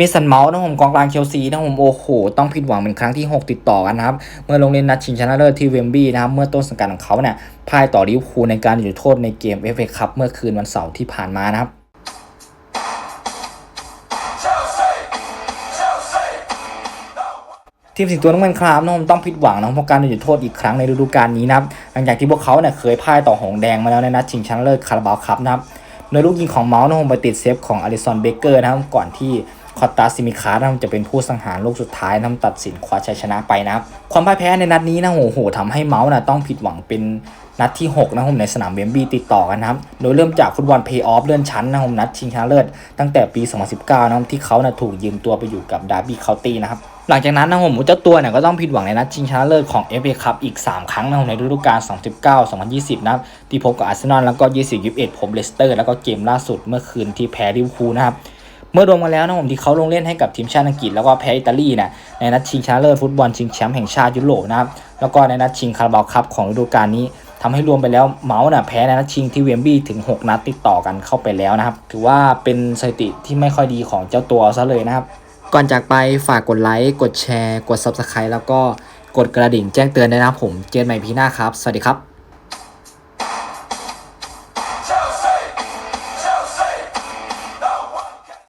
มสันเมาส์นะผมกองกลางเชลซีนะผมโอ้โหต้องผิดหวังเป็นครั้งที่ 6 ติดต่อกันนะครับ เมื่อลงเล่นนัดชิงชนะเลิศที่เวมบลีย์นะครับเมื่อต้นสังกัดของเขาเนี่ยพ่ายต่อลิเวอร์พูลในการอยู่โทษในเกมเอฟเอคัพเมื่อคืนวันเสาร์ที่ผ่านมานะครับทีมสิงตัวน้ำเงินครามนะผมต้องผิดหวังนะเพราะการอยู่โทษอีกครั้งในฤดูกาลนี้นะครับหลังจากที่พวกเขาเนี่ยเคยพ่ายต่อหงแดงมาแล้วในนัดชิงชนะเลิศคาราบาวคัพนะครับโดยลูกยิงของเมาส์นะผมไปติดเซฟของอลิสันเบเกอร์นะครับก่อนที่ คอตตาซิมิคาร์นะจะเป็นผู้สังหารลูกสุดท้ายนะตัดสินคว้าชัยชนะไปนะครับ ความพ่ายแพ้ในนัดนี้นะโอ้โหทำให้เมาส์นะต้องผิดหวังเป็นนัดที่ 6 นะผมในสนามเวมบีติดต่อกันนะครับ โดยเริ่มจากฟุตบอลเพย์ออฟเลื่อนชั้นนะผมนัดชิงชนะเลิศตั้งแต่ปี 2019 นะครับที่เขานะถูกยืมตัวไปอยู่กับดาร์บี้เคาน์ตี้นะครับหลังจากนั้นนะผมเจ้าตัวเนี่ยก็ต้องผิดหวังในนัดชิงชนะเลิศของ FA Cup อีก 3 ครั้งนะผมในฤดูกาล 2019 2020 นะครับที่พบกับอาร์เซนอลแล้วก็ 20 21พบเลสเตอร์แล้วก็เกมล่าสุดเมื่อคืนที่แพ้ลิเวอร์พูลนะครับ เมื่อรวมกันแล้วนะผมที่เขาลงเล่นให้กับทีมชาติอังกฤษแล้วก็แพ้อิตาลีนี่ยในนัดชิงชนะเลิศฟุตบอลชิงแชมป์แห่งชาติยุโรปนะครับแล้วก็ในนัดชิงคาราบาวคัพของฤดูกาลนี้ทำให้รวมไปแล้วเมาส์น่ะแพ้ในนัดชิงที่เวมบลีย์ถึง 6 นัดติดต่อกันเข้าไปแล้วนะครับถือว่าเป็นสถิติที่ไม่ค่อยดีของเจ้าตัวซะเลยนะครับก่อนจากไปฝากกดไลค์กดแชร์ กด Subscribe แล้วก็กดกระดิ่งแจ้งเตือนด้วยนะครับผมเจอกันใหม่พีหน้าครับ สวัสดีครับ